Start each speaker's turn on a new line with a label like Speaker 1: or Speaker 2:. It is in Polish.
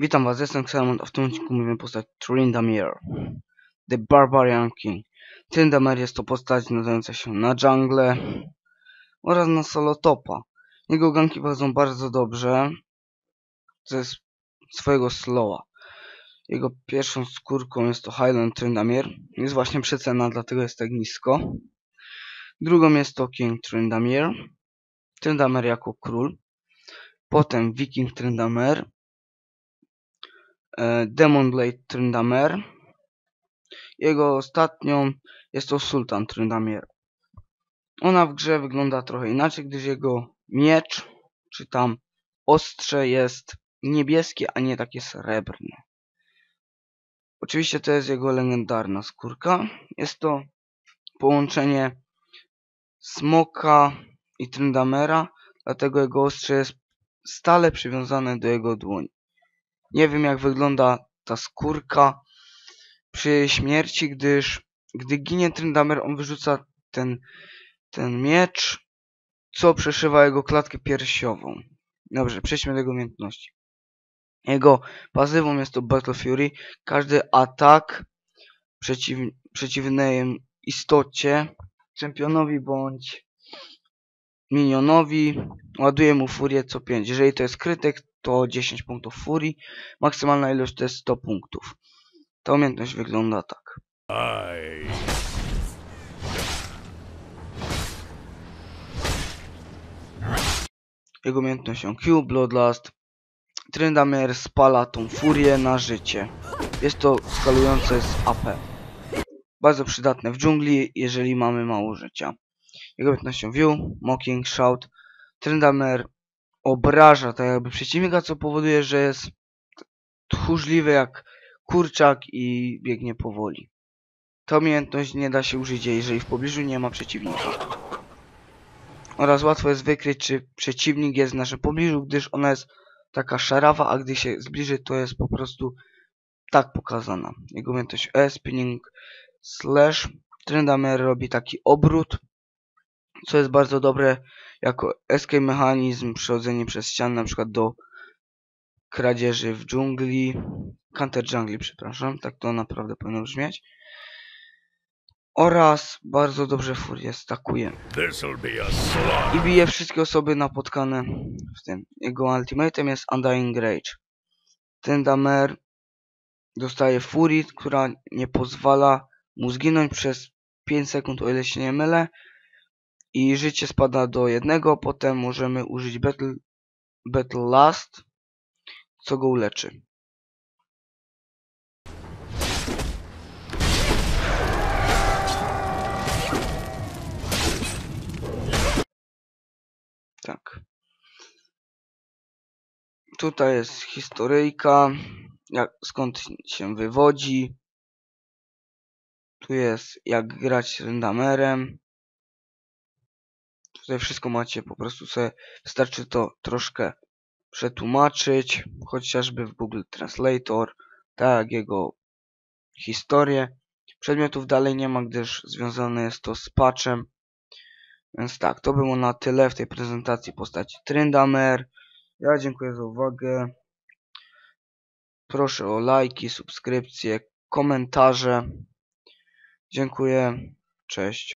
Speaker 1: Witam was, jestem Xenomon, a w tym odcinku mówimy postać Tryndamere, The Barbarian King. Tryndamere jest to postać nadająca się na jungle oraz na solo topa. Jego ganki wychodzą bardzo dobrze ze swojego slowa. Jego pierwszą skórką jest to Highland Tryndamere, jest właśnie przecena, dlatego jest tak nisko. Drugą jest to King Tryndamere, Tryndamere jako król. Potem Viking Tryndamere, e, Demon Blade Tryndamere. Jego ostatnią jest to Sultan Tryndamere. Ona w grze wygląda trochę inaczej, gdyż jego miecz, czy tam ostrze jest niebieskie, a nie takie srebrne. Oczywiście to jest jego legendarna skórka. Jest to połączenie smoka i Tryndamera, dlatego jego ostrze jest stale przywiązane do jego dłoni. Nie wiem jak wygląda ta skórka przy śmierci, gdyż gdy ginie Tryndamer, on wyrzuca ten, ten miecz, co przeszywa jego klatkę piersiową. Dobrze, przejdźmy do jego umiejętności. Jego pasywą jest to Battle Fury. Każdy atak przeciw, przeciwnej istocie, czempionowi bądź minionowi, ładuje mu furię co 5. Jeżeli to jest krytyk, to 10 punktów furii. Maksymalna ilość to jest 100 punktów. Ta umiejętność wygląda tak. Jego umiejętnością Q, Bloodlust. Tryndamere spala tą furię na życie. Jest to skalujące z AP. Bardzo przydatne w dżungli, jeżeli mamy mało życia. Jego umiejętnością View, Mocking, Shout. Tryndamere obraża tak jakby przeciwnika, co powoduje, że jest tchórzliwy jak kurczak i biegnie powoli. Ta umiejętność nie da się użyć, jeżeli w pobliżu nie ma przeciwnika. Oraz łatwo jest wykryć, czy przeciwnik jest w naszym pobliżu, gdyż ona jest taka szarawa, a gdy się zbliży, to jest po prostu tak pokazana. Jego umiejętność E, spinning slash. Tryndamere robi taki obrót, co jest bardzo dobre jako escape mechanizm, przechodzenie przez ścianę, na przykład do kradzieży w dżungli, counter dżungli, przepraszam, tak to naprawdę powinno brzmieć. Oraz bardzo dobrze furię stakuje i bije wszystkie osoby napotkane w tym. Jego ultimatem jest Undying Rage. Tryndamere dostaje furii, która nie pozwala mu zginąć przez 5 sekund, o ile się nie mylę. I życie spada do jednego, potem możemy użyć Battle, battle Last, co go uleczy. Tak. Tutaj jest historyjka, jak, skąd się wywodzi. Tu jest jak grać Rendamerem. Tutaj wszystko macie, po prostu sobie wystarczy to troszkę przetłumaczyć, chociażby w Google Translator, tak jego historię. Przedmiotów dalej nie ma, gdyż związane jest to z patchem. Więc tak, to było na tyle w tej prezentacji postaci Tryndamere. Ja dziękuję za uwagę. Proszę o lajki, subskrypcje, komentarze. Dziękuję. Cześć.